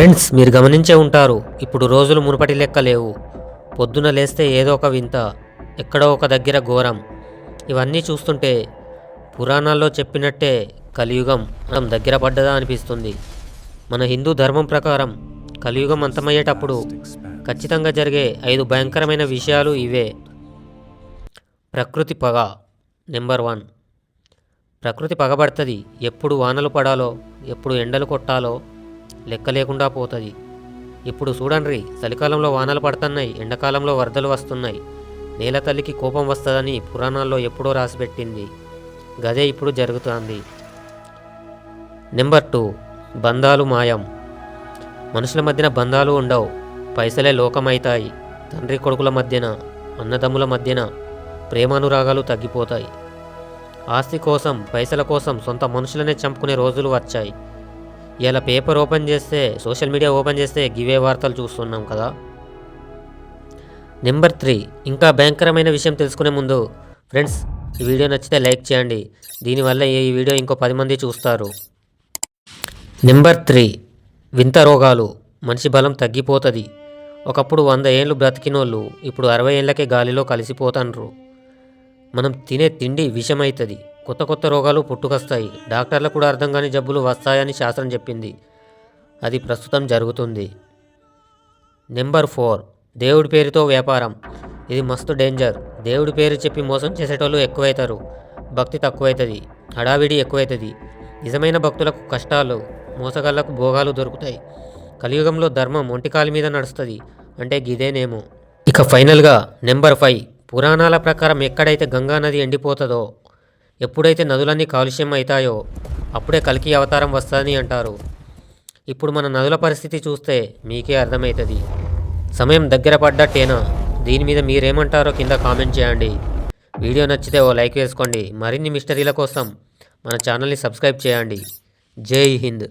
Friends మీరు గమనించే ఉంటారు ఇప్పుడు రోజులు మునుపటి లెక్క లేవు. పొద్దున లేస్తే ఏదో ఒక వింత ఎక్కడో ఒక దగ్గర ఘోరం. ఇవన్నీ చూస్తుంటే పురాణాల్లో చెప్పినట్టే కలియుగం మనం దగ్గర పడ్డదా అనిపిస్తుంది. మన హిందూ ధర్మం ప్రకారం కలియుగం అంతమయ్యేటప్పుడు ఖచ్చితంగా జరిగే ఐదు భయంకరమైన విషయాలు ఇవే. ప్రకృతి పగ నెంబర్ వన్. ప్రకృతి పగబడుతుంది ఎప్పుడు వానలు పడాలో ఎప్పుడు ఎండలు కొట్టాలో లెక్క లేకుండా పోతుంది. ఇప్పుడు చూడండి చలికాలంలో వానలు పడుతున్నాయి ఎండాకాలంలో వరదలు వస్తున్నాయి. నేల తల్లికి కోపం వస్తుందని పురాణాల్లో ఎప్పుడో రాసిపెట్టింది గదే ఇప్పుడు జరుగుతోంది. నెంబర్ టూ బంధాలు మాయం. మనుషుల మధ్యన బంధాలు ఉండవు. పైసలే లోకమైతాయి. తండ్రి కొడుకుల మధ్యన అన్నదమ్ముల మధ్యన ప్రేమానురాగాలు తగ్గిపోతాయి. ఆస్తి కోసం పైసల కోసం సొంత మనుషులనే చంపుకునే రోజులు వచ్చాయి. ఇలా పేపర్ ఓపెన్ చేస్తే సోషల్ మీడియా ఓపెన్ చేస్తే గివే వార్తలు చూస్తున్నాం కదా. నెంబర్ త్రీ ఇంకా భయంకరమైన విషయం తెలుసుకునే ముందు ఫ్రెండ్స్ ఈ వీడియో నచ్చితే లైక్ చేయండి. దీనివల్ల ఈ వీడియో ఇంకో పది మంది చూస్తారు. నెంబర్ త్రీ వింత రోగాలు మనిషి బలం తగ్గిపోతుంది. ఒకప్పుడు వంద ఏళ్ళు బ్రతికినోళ్ళు ఇప్పుడు అరవై ఏళ్ళకే గాలిలో కలిసిపోతాండ్రు. మనం తినే తిండి విషమవుతుంది కొత్త కొత్త రోగాలు పుట్టుకొస్తాయి. డాక్టర్లకు కూడా అర్థం కాని జబ్బులు వస్తాయని శాస్త్రం చెప్పింది. అది ప్రస్తుతం జరుగుతుంది. Number four. దేవుడి పేరుతో వ్యాపారం. ఇది మస్తు డేంజర్. దేవుడి పేరు చెప్పి మోసం చేసేటోళ్ళు ఎక్కువవుతారు భక్తి తక్కువవుతుంది హడావిడి ఎక్కువవుతుంది నిజమైన భక్తులకు కష్టాలు మోసగాళ్ళకు భోగాలు దొరుకుతాయి. కలియుగంలో ధర్మం ఒంటికాలి మీద నడుస్తుంది. అంటే గిదేనేమో. ఇక ఫైనల్గా నెంబర్ ఫైవ్. పురాణాల ప్రకారం ఎక్కడైతే గంగా నది ఎండిపోతుందో ఎప్పుడైతే నదులన్నీ కాలుష్యం అవుతాయో అప్పుడే కలికి అవతారం వస్తుందని అంటారు. ఇప్పుడు మన నదుల పరిస్థితి చూస్తే మీకే అర్థమవుతుంది సమయం దగ్గర పడ్డట్టేనా? దీని మీద మీరేమంటారో కింద కామెంట్ చేయండి. వీడియో నచ్చితే ఓ లైక్ వేసుకోండి. మరిన్ని మిస్టరీల కోసం మన ఛానల్ని సబ్స్క్రైబ్ చేయండి. జై హింద్.